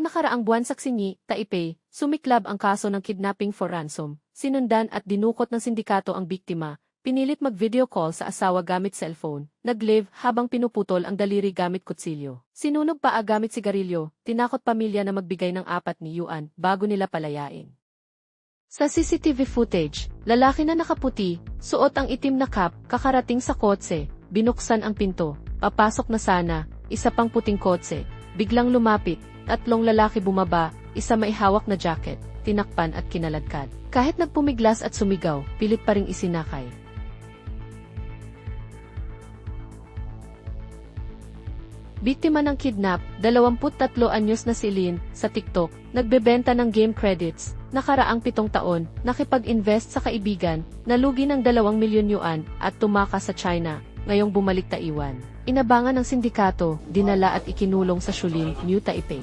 nakaraang buwan sa Xinyi, Taipei, sumiklab ang kaso ng kidnapping for ransom. Sinundan at dinukot ng sindikato ang biktima, pinilit mag-video call sa asawa gamit cellphone, nag-live habang pinuputol ang daliri gamit kutsilyo. Sinunog pa gamit sigarilyo, tinakot pamilya na magbigay ng apat ni yuan bago nila palayain. Sa CCTV footage, lalaki na nakaputi, suot ang itim na cap, kakarating sa kotse, binuksan ang pinto, papasok na sana, isa pang puting kotse, biglang lumapit, tatlong lalaki bumaba, isa may hawak na jacket, tinakpan at kinaladkad. Kahit nagpumiglas at sumigaw, pilit pa ring isinakay. Biktima ng kidnap, 23 anyos na si Lin, sa TikTok, nagbebenta ng game credits, nakaraang pitong taon, nakipag-invest sa kaibigan, nalugi ng 2 milyon yuan, at tumakas sa China, ngayong bumalik Taiwan. Inabangan ng sindikato, dinala at ikinulong sa Shulin, New Taipei.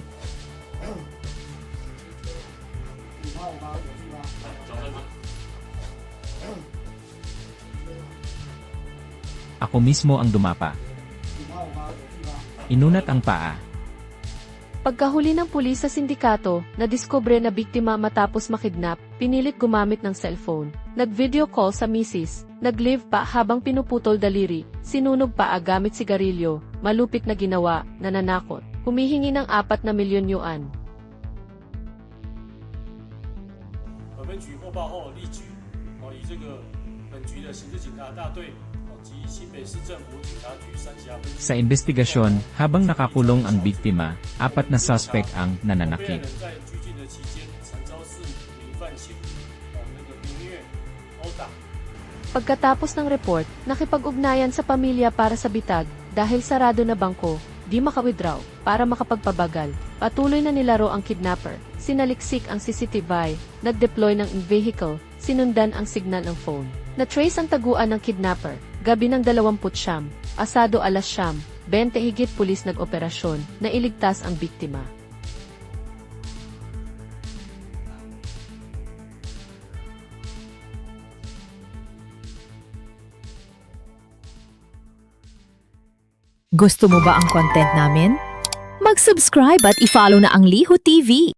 Ako mismo ang dumapa. Inunat ang paa. Pagkahuli ng pulis sa sindikato, nadiskubre na biktima matapos makidnap, pinilit gumamit ng cellphone. Nag-video call sa misis, nag-live pa habang pinuputol daliri, sinunog pa gamit sigarilyo, malupit na ginawa, nananakot. Humihingi ng apat na milyon yuan. 本分局获报后立即哦，以这个本局的刑事警察大队 sa investigasyon, habang nakakulong ang biktima, apat na suspect ang nananakit. Pagkatapos ng report, nakipag-ugnayan sa pamilya para sa bitag, dahil sarado na bangko, di makawidraw, para makapagpabagal. Patuloy na nilaro ang kidnapper, sinaliksik ang CCTV, nag-deploy ng vehicle, sinundan ang signal ng phone. Na-trace ang taguan ng kidnapper, gabi ng 20 siyam, asado alas siyam, 20 higit pulis nag-operasyon, na iligtas ang biktima. Gusto mo ba ang content namin? Mag-subscribe at i-follow na ang Liho TV.